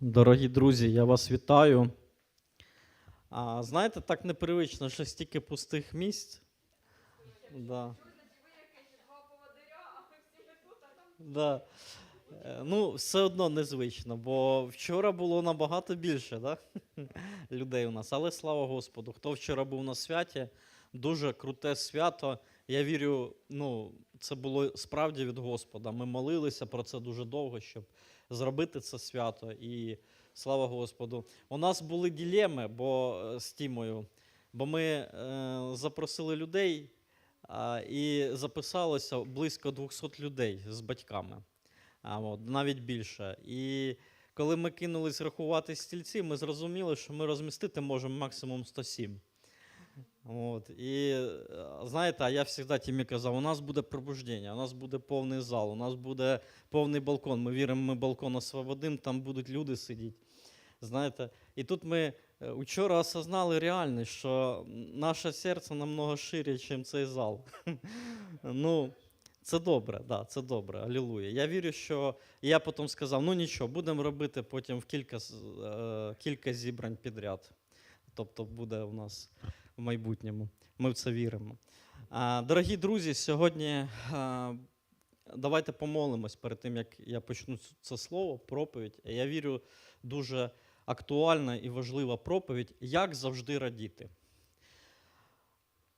Дорогі друзі, я вас вітаю. А, знаєте, так непривично, що стільки пустих місць. Да. Да. Е, Ну, все одно незвично, бо вчора було набагато більше да? людей у нас. Але слава Господу, хто вчора був на святі, дуже круте свято. Я вірю, ну, це було справді від Господа. Ми молилися про це дуже довго, щоб зробити це свято. І слава Господу. У нас були ділеми бо, е, з Тімою, бо ми е, запросили людей а, і записалося близько 200 людей з батьками, а, от, навіть більше. І коли ми кинулись рахувати стільці, ми зрозуміли, що ми розмістити можемо максимум 107. От, і е, знаєте, а я завжди Тімі казав, у нас буде пробуждення, у нас буде повний зал, у нас буде повний балкон. Ми віримо, ми балкон освободимо, там будуть люди сидіти. Знаєте, і тут ми вчора осознали реальність, що наше серце намного шире, ніж цей зал. ну, це добре, да, це добре, алілуя. Я вірю, що я потім сказав: ну нічого, будемо робити потім в кілька, е, кілька зібрань підряд. Тобто буде у нас в майбутньому. Ми в це віримо. Дорогі друзі, сьогодні давайте помолимось перед тим, як я почну це слово, проповідь. Я вірю, дуже актуальна і важлива проповідь, як завжди радіти.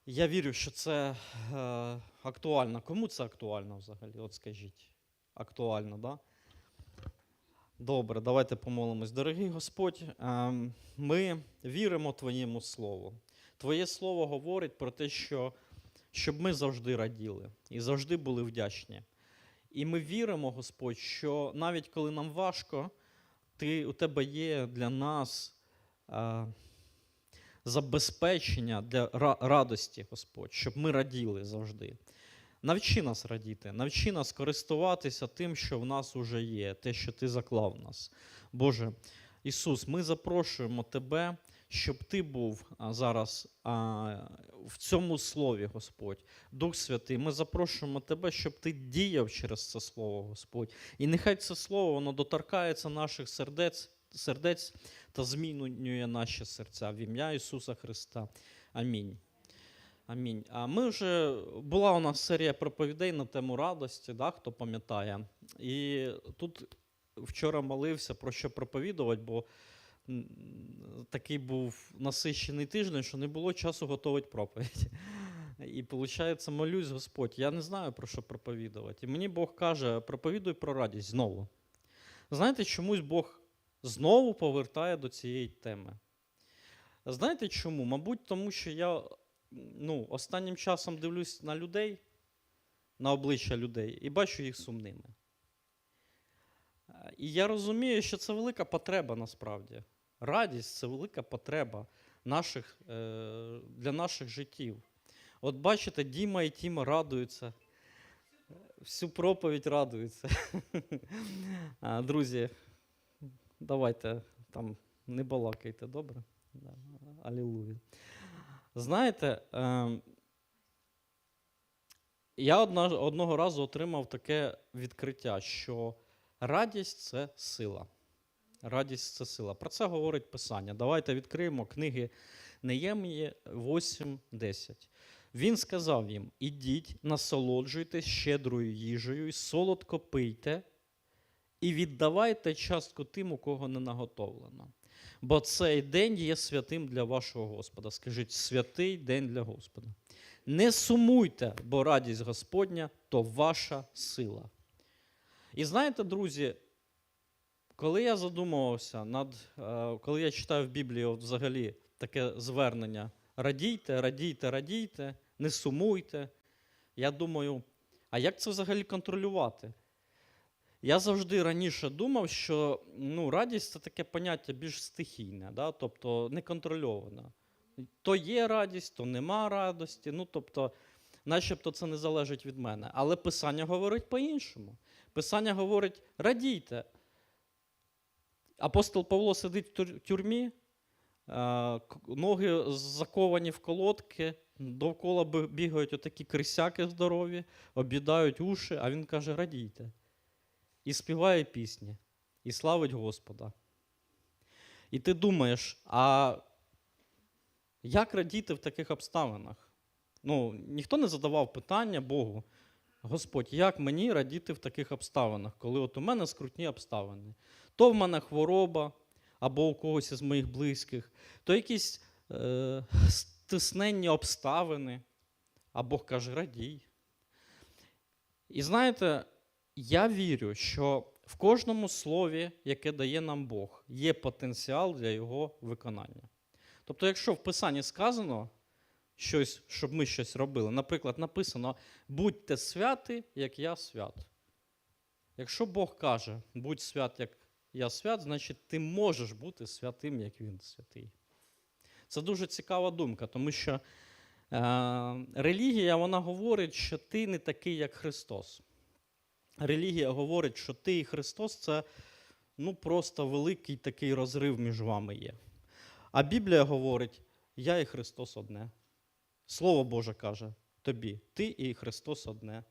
Я вірю, що це е, актуально. Кому це актуально взагалі? От скажіть. Актуально, так? Да? Добре, давайте помолимось. Дорогий Господь, ем, ми віримо Твоєму Слову. Твоє Слово говорить про те, що щоб ми завжди раділи і завжди були вдячні. І ми віримо, Господь, що навіть коли нам важко, ти, у тебе є для нас е, забезпечення для радості, Господь, щоб ми раділи завжди. Навчи нас радіти, навчи нас користуватися тим, що в нас уже є, те, що ти заклав в нас. Боже, Ісус, ми запрошуємо Тебе, щоб Ти був зараз в цьому слові, Господь. Дух Святий, ми запрошуємо Тебе, щоб Ти діяв через це слово, Господь. І нехай це слово воно доторкається наших сердець, сердець та змінює наші серця в ім'я Ісуса Христа. Амінь. Амінь. А ми вже була у нас серія проповідей на тему радості, да, хто пам'ятає. І тут вчора молився про що проповідувати, бо такий був насищений тиждень, що не було часу готувати проповідь. І виходить, молюсь, Господь, я не знаю про що проповідувати. І мені Бог каже, проповідуй про радість знову. Знаєте, чомусь Бог знову повертає до цієї теми. Знаєте чому? Мабуть, тому що я ну, останнім часом дивлюсь на людей, на обличчя людей, і бачу їх сумними. Е, І я розумію, що це велика потреба насправді. Радість це велика потреба наших, е, для наших життів. От бачите, Діма і Тіма радуються. Всю проповідь радуються. Друзі, давайте там не балакайте, добре? Алілуя. Знаєте, ем, я одного разу отримав таке відкриття, що радість це сила. Радість це сила. Про це говорить Писання. Давайте відкриємо книги Неємії 8.10. Він сказав їм: ідіть, насолоджуйтесь щедрою їжею, і солодко пийте, і віддавайте частку тим, у кого не наготовлено. Бо цей день є святим для вашого Господа. Скажіть, святий день для Господа. Не сумуйте, бо радість Господня то ваша сила. І знаєте, друзі, коли я задумувався над, е, коли я читаю в Біблії взагалі таке звернення: радійте, радійте, радійте, не сумуйте. Я думаю, а як це взагалі контролювати? Я завжди раніше думав, що ну, радість це таке поняття більш стихійне, да? тобто неконтрольоване. То є радість, то нема радості. Ну, тобто, начебто це не залежить від мене. Але Писання говорить по-іншому. Писання говорить: радійте. Апостол Павло сидить в тюрмі, е, ноги заковані в колодки, довкола бігають отакі крисяки здорові, об'їдають уші, а він каже: радійте і співає пісні, і славить Господа. І ти думаєш, а як радіти в таких обставинах? Ну, ніхто не задавав питання Богу. Господь, як мені радіти в таких обставинах, коли от у мене скрутні обставини? То в мене хвороба або у когось із моїх близьких, то якісь е, стисненні обставини, а Бог каже, радій. І знаєте, я вірю, що в кожному слові, яке дає нам Бог, є потенціал для його виконання. Тобто, якщо в Писанні сказано щось, щоб ми щось робили, наприклад, написано будьте святи, як я свят. Якщо Бог каже, будь свят, як я свят, значить ти можеш бути святим, як Він святий. Це дуже цікава думка, тому що е, релігія вона говорить, що ти не такий, як Христос. Релігія говорить, що ти і Христос це ну, просто великий такий розрив між вами є. А Біблія говорить: я і Христос одне. Слово Боже каже тобі, ти і Христос одне.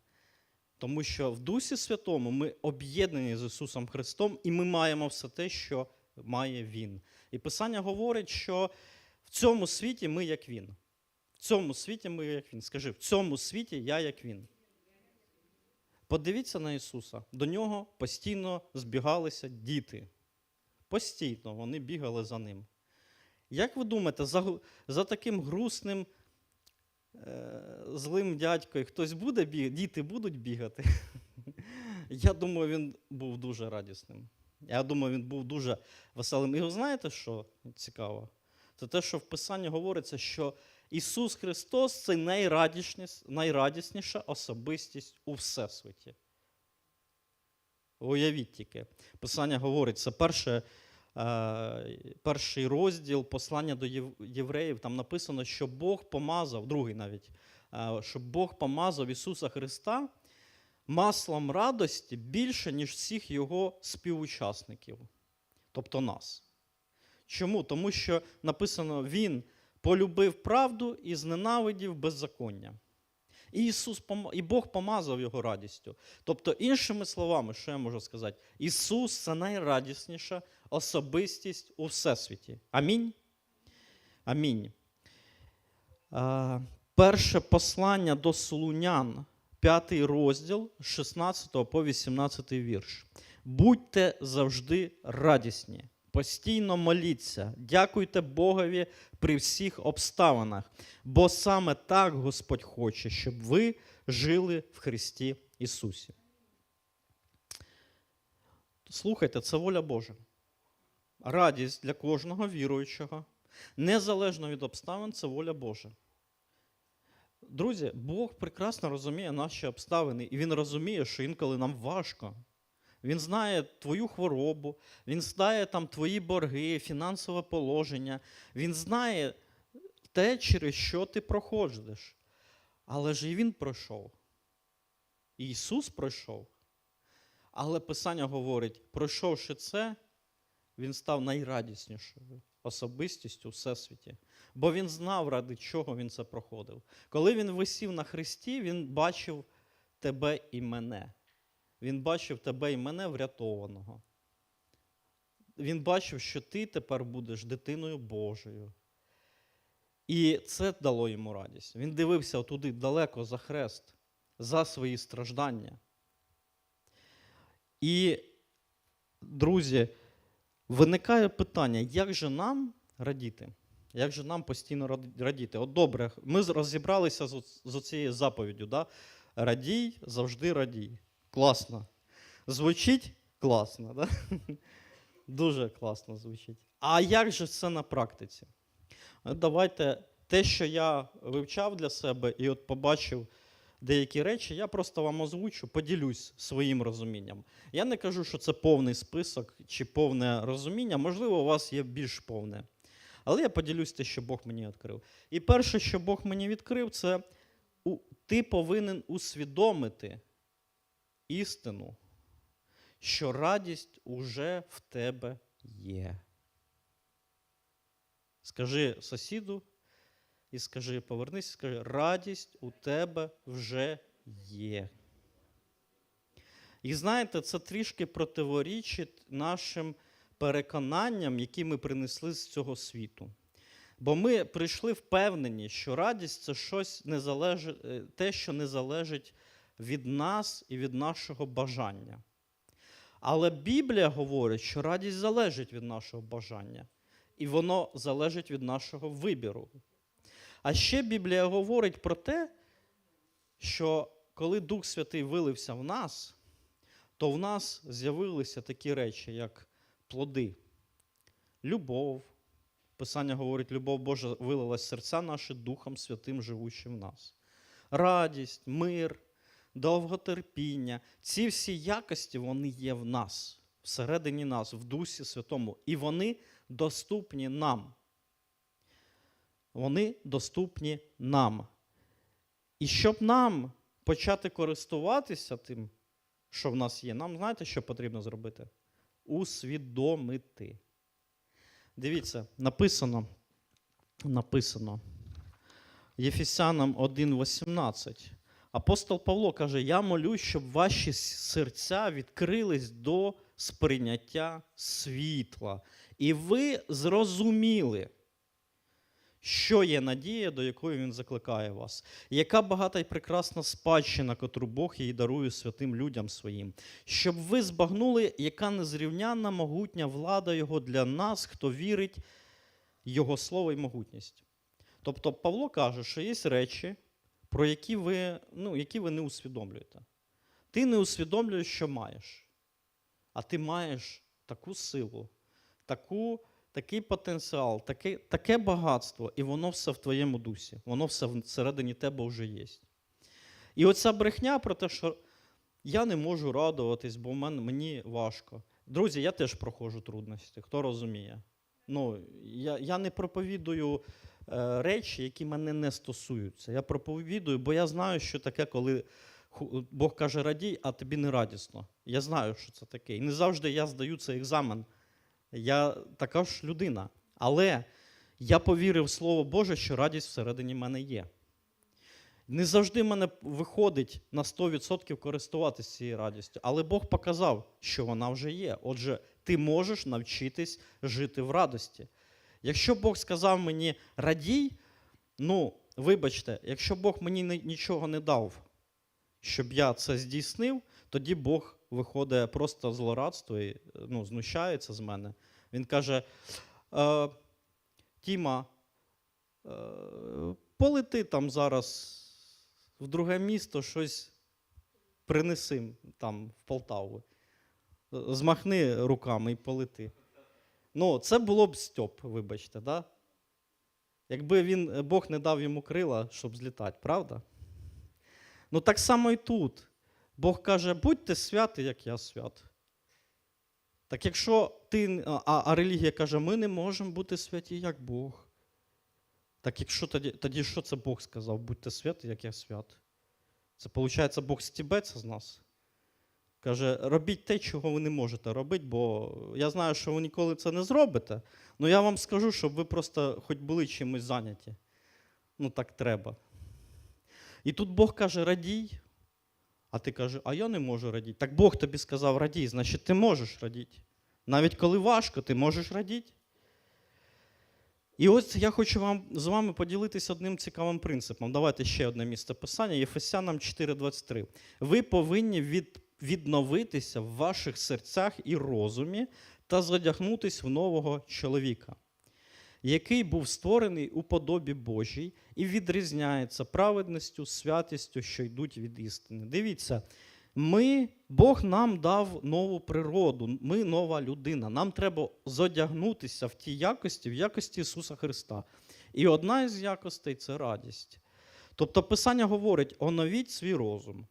Тому що в Дусі Святому ми об'єднані з Ісусом Христом, і ми маємо все те, що має Він. І Писання говорить, що в цьому світі ми як Він. В цьому світі ми як Він. Скажи, в цьому світі я як Він. Подивіться на Ісуса. До нього постійно збігалися діти. Постійно вони бігали за ним. Як ви думаєте, за, за таким грустним, злим дядькою хтось буде бігати, діти будуть бігати? Я думаю, він був дуже радісним. Я думаю, він був дуже веселим. І ви знаєте, що цікаво? Це те, що в Писанні говориться, що Ісус Христос це найрадісніша особистість у Всесвіті. Уявіть тільки. Писання говорить, це перше, е, перший розділ послання до євреїв. Там написано, що Бог помазав, другий навіть, е, що Бог помазав Ісуса Христа маслом радості більше, ніж всіх його співучасників, тобто нас. Чому? Тому що написано, Він полюбив правду і зненавидів беззаконня. І, Ісус, і Бог помазав його радістю. Тобто, іншими словами, що я можу сказати, Ісус це найрадісніша особистість у Всесвіті. Амінь. Амінь. Перше послання до Солунян, п'ятий розділ, з 16 по 18 вірш. Будьте завжди радісні, постійно моліться, дякуйте Богові при всіх обставинах, бо саме так Господь хоче, щоб ви жили в Христі Ісусі. Слухайте, це воля Божа. Радість для кожного віруючого, незалежно від обставин, це воля Божа. Друзі, Бог прекрасно розуміє наші обставини, і Він розуміє, що інколи нам важко. Він знає твою хворобу, він знає там твої борги, фінансове положення, він знає те, через що ти проходиш. Але ж і він пройшов. І Ісус пройшов. Але Писання говорить, пройшовши це, він став найрадіснішою особистістю у всесвіті. Бо він знав, ради чого він це проходив. Коли він висів на хресті, він бачив тебе і мене. Він бачив тебе і мене врятованого. Він бачив, що ти тепер будеш дитиною Божою. І це дало йому радість. Він дивився туди далеко за хрест, за свої страждання. І, друзі, виникає питання, як же нам радіти? Як же нам постійно радіти? От добре, ми розібралися з, оцією заповіддю. Да? Радій, завжди радій. Класно. Звучить класно, да? Дуже класно звучить. А як же це на практиці? Давайте те, що я вивчав для себе і от побачив деякі речі, я просто вам озвучу, поділюсь своїм розумінням. Я не кажу, що це повний список чи повне розуміння, можливо, у вас є більш повне. Але я поділюсь те, що Бог мені відкрив. І перше, що Бог мені відкрив, це ти повинен усвідомити істину, що радість уже в тебе є. Скажи сусіду і скажи, повернись, і скажи, радість у тебе вже є. І знаєте, це трішки противорічить нашим переконанням, які ми принесли з цього світу. Бо ми прийшли впевнені, що радість це щось не е, те, що не залежить від нас і від нашого бажання. Але Біблія говорить, що радість залежить від нашого бажання, і воно залежить від нашого вибіру. А ще Біблія говорить про те, що коли Дух Святий вилився в нас, то в нас з'явилися такі речі, як плоди, любов. Писання говорить, любов Божа вилилась в серця наші Духом Святим, живущим в нас. Радість, мир, довготерпіння. Ці всі якості вони є в нас, всередині нас, в Дусі Святому. І вони доступні нам. Вони доступні нам. І щоб нам почати користуватися тим, що в нас є, нам знаєте, що потрібно зробити? Усвідомити. Дивіться, написано, написано Єфесянам 1,18. Апостол Павло каже: Я молюсь, щоб ваші серця відкрились до сприйняття світла. І ви зрозуміли, що є надія, до якої він закликає вас, яка багата і прекрасна спадщина, котру Бог їй дарує святим людям своїм, щоб ви збагнули, яка незрівнянна могутня влада Його для нас, хто вірить Його слово і могутність. Тобто Павло каже, що є речі, про які ви, ну, які ви не усвідомлюєте. Ти не усвідомлюєш, що маєш, а ти маєш таку силу, таку такий потенціал, таке, таке багатство, і воно все в твоєму дусі, воно все всередині тебе вже є. І оця брехня про те, що я не можу радуватись, бо мені важко. Друзі, я теж проходжу трудності, хто розуміє. Ну, Я, я не проповідую е, речі, які мене не стосуються. Я проповідую, бо я знаю, що таке, коли Бог каже радій, а тобі не радісно. Я знаю, що це таке. І не завжди я здаю цей екзамен. Я така ж людина. Але я повірив в Слово Боже, що радість всередині мене є. Не завжди мене виходить на 100% користуватися цією радістю, але Бог показав, що вона вже є. Отже, ти можеш навчитись жити в радості. Якщо Бог сказав мені радій, ну, вибачте, якщо Бог мені нічого не дав, щоб я це здійснив, тоді Бог виходить просто злорадство і ну, знущається з мене. Він каже: е, Тіма, е, полети там зараз в друге місто щось принеси там в Полтаву. Змахни руками і полети. Ну, це було б Стьоп, вибачте, да? Якби він, Бог не дав йому крила, щоб злітати, правда? Ну так само і тут. Бог каже, будьте святі, як я свят. Так якщо ти, а, а релігія каже, ми не можемо бути святі, як Бог. Так якщо тоді, тоді що це Бог сказав? Будьте святі, як я свят. Це виходить, Бог стібеться з нас. Каже, робіть те, чого ви не можете робити, бо я знаю, що ви ніколи це не зробите. але я вам скажу, щоб ви просто хоч були чимось зайняті. Ну так треба. І тут Бог каже, радій, а ти кажеш, а я не можу радіти. Так Бог тобі сказав радій, значить ти можеш радіти. Навіть коли важко, ти можеш радіти. І ось я хочу вам, з вами поділитися одним цікавим принципом. Давайте ще одне місце писання, Єфесянам 4,23. Ви повинні від, відновитися в ваших серцях і розумі та задягнутись в нового чоловіка, який був створений у подобі Божій і відрізняється праведністю, святістю, що йдуть від істини. Дивіться, ми, Бог нам дав нову природу, ми нова людина. Нам треба зодягнутися в ті якості, в якості Ісуса Христа. І одна із якостей це радість. Тобто Писання говорить: оновіть свій розум.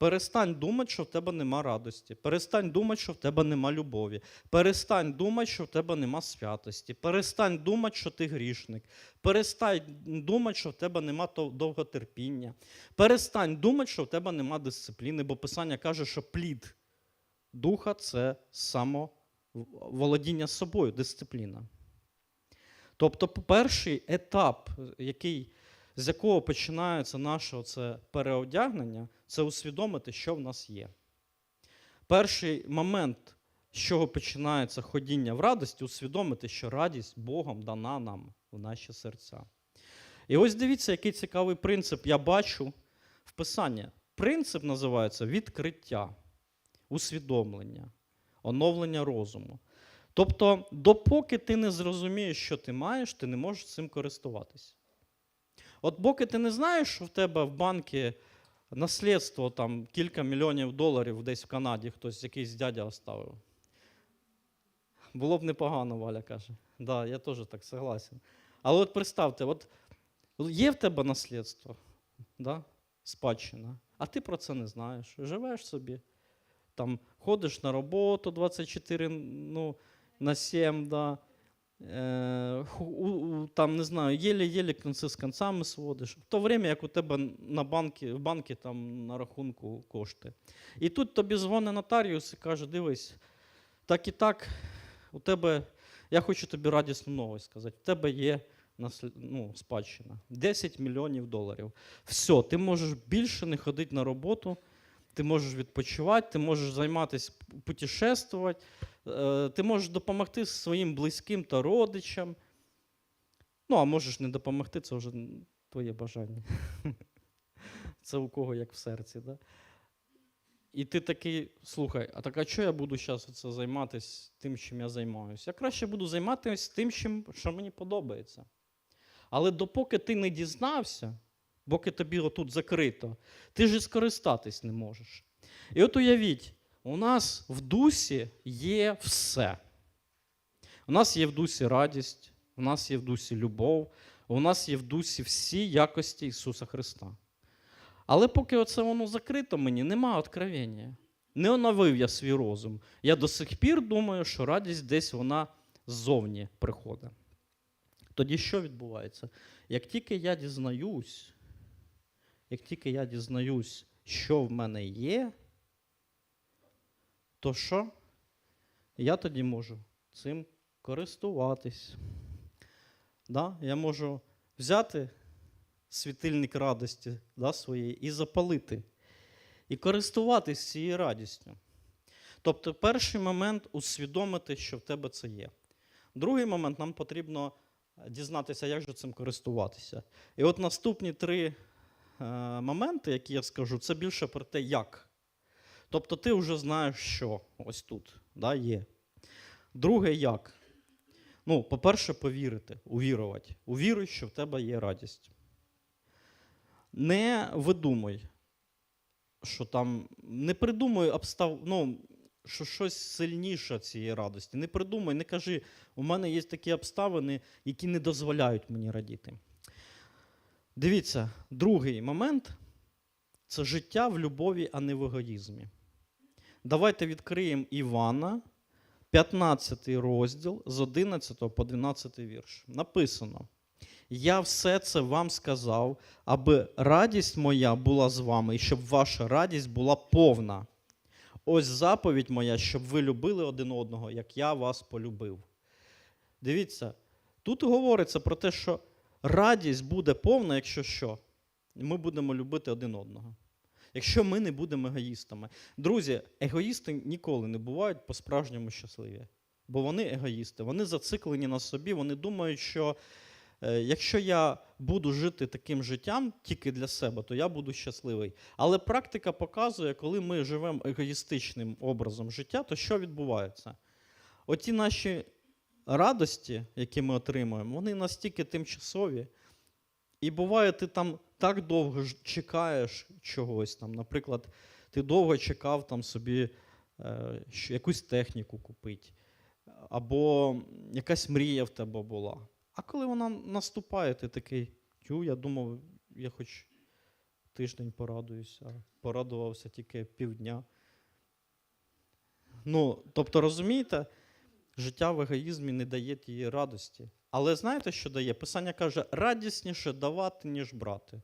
Перестань думати, що в тебе нема радості. Перестань думати, що в тебе нема любові. Перестань думати, що в тебе нема святості. Перестань думати, що ти грішник. Перестань думати, що в тебе нема довготерпіння. Перестань думати, що в тебе нема дисципліни, бо Писання каже, що плід духа це самоволодіння собою, дисципліна. Тобто, перший етап, який, з якого починається наше це переодягнення, це усвідомити, що в нас є. Перший момент з чого починається ходіння в радості, усвідомити, що радість Богом дана нам в наші серця. І ось дивіться, який цікавий принцип я бачу в Писанні. Принцип називається відкриття, усвідомлення, оновлення розуму. Тобто, допоки ти не зрозумієш, що ти маєш, ти не можеш цим користуватися. От поки ти не знаєш, що в тебе в банку наслідство там кілька мільйонів доларів десь в Канаді хтось якийсь дядя оставив. Було б непогано, Валя каже. Да, я теж так согласен. Але от представте, от є в тебе наслідство, да? спадщина, а ти про це не знаєш. Живеш собі, там ходиш на роботу 24 ну, на 7, да. Е, у, у, там, не знаю, єлі-єлі кінці з концами сводиш. В то время, як у тебе на банки, в банки там на рахунку кошти. І тут тобі дзвонить нотаріус і каже: дивись, так і так, у тебе, я хочу тобі радісну новость сказати, в тебе є ну, спадщина 10 мільйонів доларів. Все, ти можеш більше не ходити на роботу, ти можеш відпочивати, ти можеш займатися путешествувати, е, ти можеш допомогти своїм близьким та родичам. Ну, а можеш не допомогти, це вже твоє бажання. Це у кого як в серці. Да? І ти такий, слухай, а так а що я буду зараз займатися тим, чим я займаюся? Я краще буду займатися тим, що мені подобається. Але допоки ти не дізнався, поки тобі отут закрито, ти ж і скористатись не можеш. І от уявіть, у нас в дусі є все. У нас є в дусі радість, у нас є в дусі любов, у нас є в дусі всі якості Ісуса Христа. Але поки оце воно закрито мені, нема откровення. Не оновив я свій розум. Я до сих пір думаю, що радість десь вона ззовні приходить. Тоді що відбувається? Як тільки я дізнаюсь, як тільки я дізнаюсь, що в мене є, то що? Я тоді можу цим користуватись. Да? Я можу взяти світильник радості да, своєї і запалити, і користуватись цією радістю. Тобто, перший момент усвідомити, що в тебе це є. Другий момент нам потрібно дізнатися, як же цим користуватися. І от наступні три моменти, які я скажу, це більше про те, як. Тобто ти вже знаєш, що ось тут да, є. Друге, як? Ну, по-перше, повірити, увірувати. Увіруй, що в тебе є радість. Не видумуй, що там, не придумуй обстав, ну, що щось сильніше цієї радості. Не придумай, не кажи, у мене є такі обставини, які не дозволяють мені радіти. Дивіться, другий момент це життя в любові, а не в егоїзмі. Давайте відкриємо Івана, 15 розділ з 11 по 12 вірш. Написано: Я все це вам сказав, аби радість моя була з вами, і щоб ваша радість була повна. Ось заповідь моя, щоб ви любили один одного, як я вас полюбив. Дивіться, тут говориться про те, що радість буде повна, якщо що, ми будемо любити один одного. Якщо ми не будемо егоїстами. Друзі, егоїсти ніколи не бувають по-справжньому щасливі. Бо вони егоїсти, вони зациклені на собі, вони думають, що е, якщо я буду жити таким життям тільки для себе, то я буду щасливий. Але практика показує, коли ми живемо егоїстичним образом життя, то що відбувається? Оті наші радості, які ми отримуємо, вони настільки тимчасові. І буває, ти там так довго чекаєш чогось. Там, Наприклад, ти довго чекав там собі е, якусь техніку купити, або якась мрія в тебе була. А коли вона наступає, ти такий, тю, я думав, я хоч тиждень порадуюся, порадувався тільки півдня. Ну, тобто, розумієте, життя в егоїзмі не дає тієї радості. Але знаєте, що дає? Писання каже, радісніше давати, ніж брати.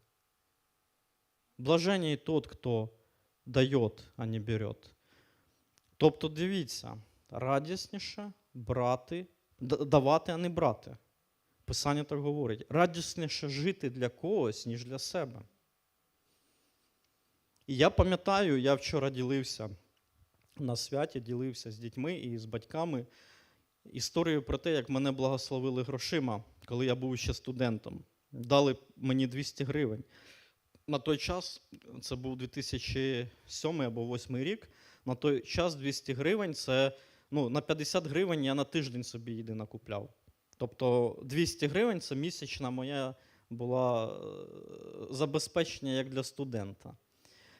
Блаженний тот, хто дає, а не берет. Тобто, дивіться, радісніше брати, давати, а не брати. Писання так говорить. Радісніше жити для когось, ніж для себе. І я пам'ятаю, я вчора ділився на святі ділився з дітьми і з батьками історією про те, як мене благословили грошима, коли я був ще студентом. Дали мені 200 гривень. На той час, це був 2007 або 2008 рік, на той час 200 гривень це ну, на 50 гривень я на тиждень собі їди накупляв. Тобто 200 гривень це місячна моя була е, забезпечення як для студента.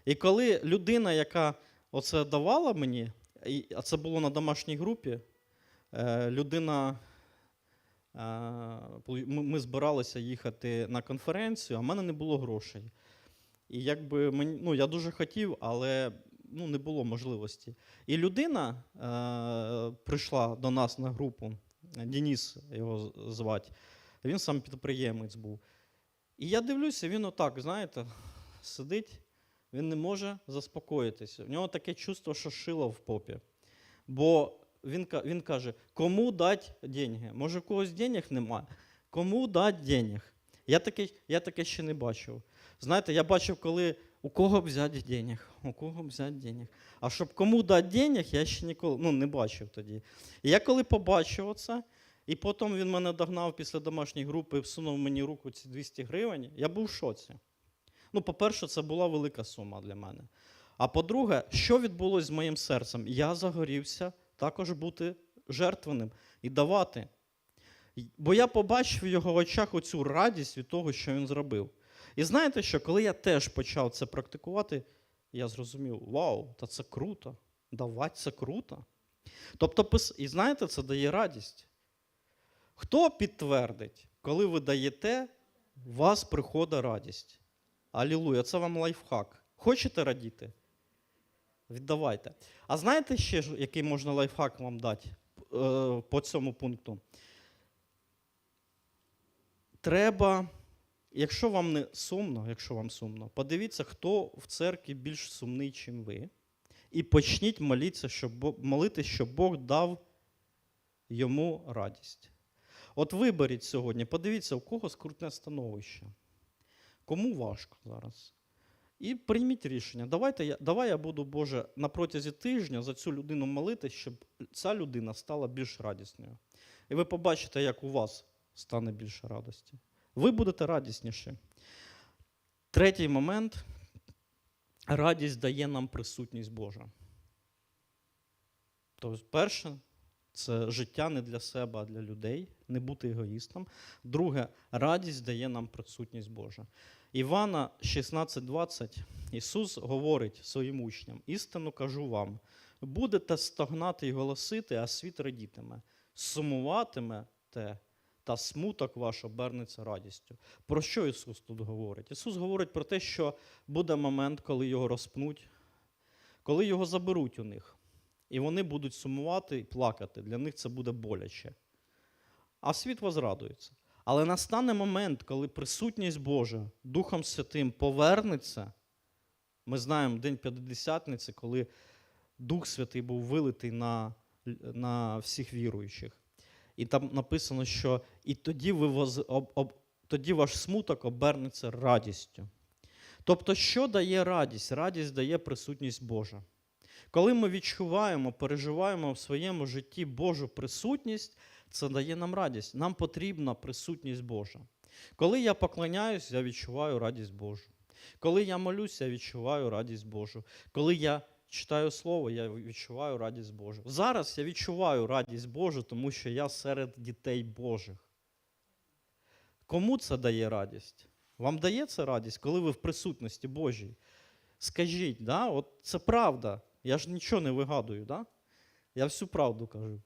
І коли людина, яка оце давала мені, а це було на домашній групі, людина. е, ми збиралися їхати на конференцію, а в мене не було грошей. І якби мені, ну, я дуже хотів, але ну, не було можливості. І людина е, прийшла до нас на групу, Деніс його звати, він сам підприємець був. І я дивлюся, він отак, знаєте, сидить, він не може заспокоїтися. У нього таке чувство, що шило в попі. Бо він, він каже: кому дати деньги? Може, у когось денег немає? Кому дати денег? Я таке, я таке ще не бачив. Знаєте, я бачив, коли у кого взяти денег, у кого взяти денег. А щоб кому дати денег, я ще ніколи ну, не бачив тоді. І я коли побачив це, і потім він мене догнав після домашньої групи і всунув мені руку ці 200 гривень, я був в шоці. Ну, по-перше, це була велика сума для мене. А по-друге, що відбулося з моїм серцем? Я загорівся також бути жертвеним і давати. Бо я побачив в його очах оцю радість від того, що він зробив. І знаєте що, коли я теж почав це практикувати, я зрозумів: вау, та це круто, давати це круто. Тобто, і знаєте, це дає радість. Хто підтвердить, коли ви даєте, у вас приходить радість. Алілуя, це вам лайфхак. Хочете радіти? Віддавайте. А знаєте ще, який можна лайфхак вам дати е, по цьому пункту? Треба, якщо вам не сумно, якщо вам сумно, подивіться, хто в церкві більш сумний, чим ви. І почніть молитися, щоб, молитись, щоб Бог дав йому радість. От виберіть сьогодні, подивіться, у кого скрутне становище. Кому важко зараз. І прийміть рішення. Давайте я, давай я буду, Боже, на протязі тижня за цю людину молитись, щоб ця людина стала більш радісною. І ви побачите, як у вас стане більше радості. Ви будете радісніші. Третій момент радість дає нам присутність Божа. Тобто, перше, це життя не для себе, а для людей, не бути егоїстом. Друге, радість дає нам присутність Божа. Івана 16:20 Ісус говорить своїм учням: істину кажу вам, будете стогнати і голосити, а світ радітиме, сумуватимете, та смуток ваш обернеться радістю. Про що Ісус тут говорить? Ісус говорить про те, що буде момент, коли його розпнуть, коли його заберуть у них, і вони будуть сумувати і плакати. Для них це буде боляче. А світ возрадується. Але настане момент, коли присутність Божа Духом Святим повернеться. Ми знаємо День П'ятидесятниці, коли Дух Святий був вилитий на, на всіх віруючих. І там написано, що і тоді, ви воз, об, об, тоді ваш смуток обернеться радістю. Тобто, що дає радість? Радість дає присутність Божа. Коли ми відчуваємо, переживаємо в своєму житті Божу присутність, це дає нам радість. Нам потрібна присутність Божа. Коли я поклоняюсь, я відчуваю радість Божу. Коли я молюся, я відчуваю радість Божу. Коли я читаю Слово, я відчуваю радість Божу. Зараз я відчуваю радість Божу, тому що я серед дітей Божих. Кому це дає радість? Вам дає це радість, коли ви в присутності Божій? Скажіть, да? от це правда. Я ж нічого не вигадую, да? я всю правду кажу.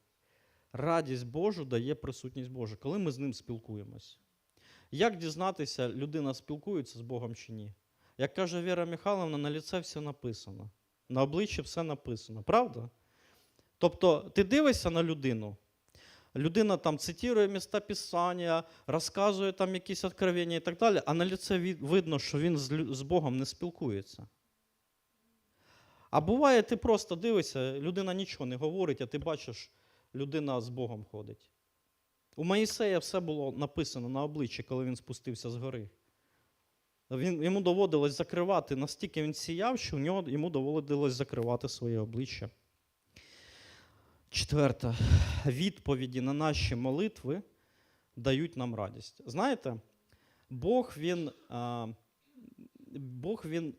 Радість Божу дає присутність Божа, коли ми з ним спілкуємось. Як дізнатися, людина спілкується з Богом чи ні? Як каже Віра Михайловна, на ліце все написано, на обличчі все написано, правда? Тобто, ти дивишся на людину, людина там цитує міста Писання, розказує там якісь откровення і так далі, а на ліце видно, що він з Богом не спілкується. А буває, ти просто дивишся, людина нічого не говорить, а ти бачиш, людина з Богом ходить. У Моїсея все було написано на обличчі, коли він спустився з гори. Він, йому доводилось закривати, настільки він сіяв, що у нього, йому доводилось закривати своє обличчя. Четверте. Відповіді на наші молитви дають нам радість. Знаєте, Бог він, Бог він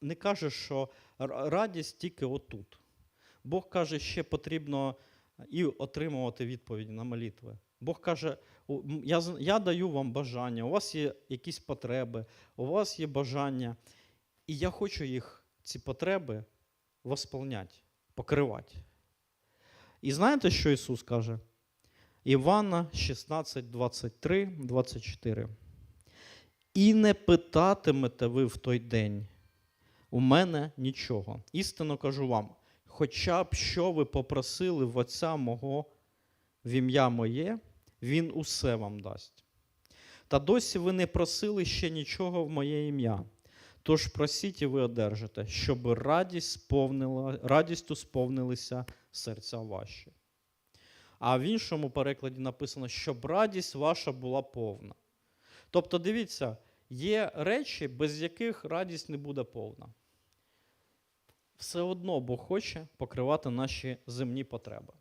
не каже, що радість тільки отут. Бог каже, ще потрібно і отримувати відповіді на молитви. Бог каже, я, я даю вам бажання, у вас є якісь потреби, у вас є бажання, і я хочу їх, ці потреби, восполняти, покривати. І знаєте, що Ісус каже? Івана 16, 23, 24. І не питатимете ви в той день у мене нічого. Істинно кажу вам, хоча б що ви попросили в Отця мого в ім'я моє, Він усе вам дасть. Та досі ви не просили ще нічого в моє ім'я. Тож просіть і ви одержите, щоб радість сповнила, радістю сповнилися серця ваші. А в іншому перекладі написано, щоб радість ваша була повна. Тобто, дивіться, є речі, без яких радість не буде повна. Все одно Бог хоче покривати наші земні потреби.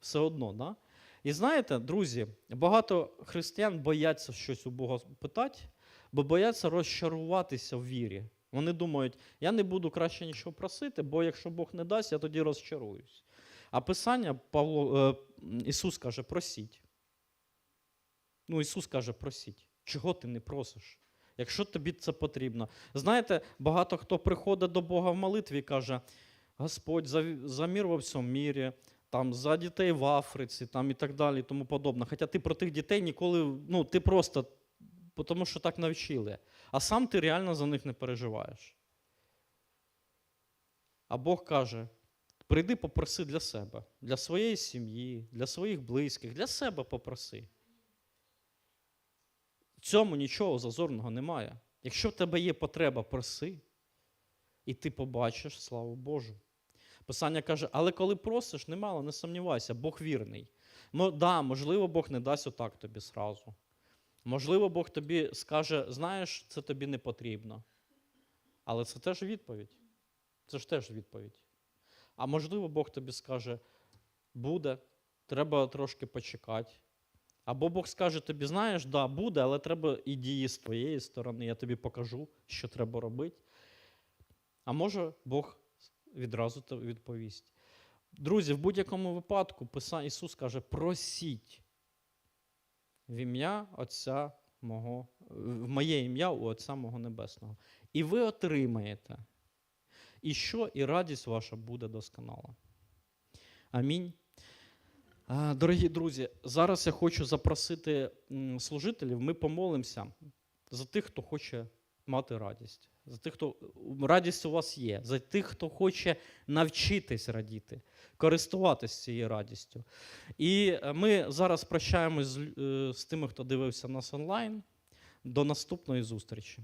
Все одно, да? І знаєте, друзі, багато християн бояться щось у Бога питати, бо бояться розчаруватися в вірі. Вони думають, я не буду краще нічого просити, бо якщо Бог не дасть, я тоді розчаруюсь. А Писання Павло, е, Ісус каже, просіть. Ну, Ісус каже, просіть. Чого ти не просиш? Якщо тобі це потрібно. Знаєте, багато хто приходить до Бога в молитві і каже: Господь, за, за мір во всьому мірі, там, за дітей в Африці там, і так далі, і тому подобне. Хоча ти про тих дітей ніколи, ну, ти просто, тому що так навчили. А сам ти реально за них не переживаєш. А Бог каже: прийди попроси для себе, для своєї сім'ї, для своїх близьких, для себе попроси. В цьому нічого зазорного немає. Якщо в тебе є потреба, проси, і ти побачиш славу Божу. Писання каже, але коли просиш, немало, не сумнівайся, Бог вірний. Ну, да, можливо, Бог не дасть отак тобі сразу. Можливо, Бог тобі скаже, знаєш, це тобі не потрібно. Але це теж відповідь. Це ж теж відповідь. А можливо, Бог тобі скаже, буде, треба трошки почекати. Або Бог скаже тобі, знаєш, да, буде, але треба і дії з твоєї сторони, я тобі покажу, що треба робити. А може, Бог відразу відповість. Друзі, в будь-якому випадку Писа- Ісус каже: просіть в ім'я Отця мого, в моє ім'я у Отця мого Небесного. І ви отримаєте. І що, і радість ваша буде досконала. Амінь. Дорогі друзі, зараз я хочу запросити служителів. Ми помолимося за тих, хто хоче мати радість, за тих, хто радість у вас є, за тих, хто хоче навчитись радіти, користуватись цією радістю. І е, ми зараз прощаємось з, е, з тими, хто дивився нас онлайн. До наступної зустрічі.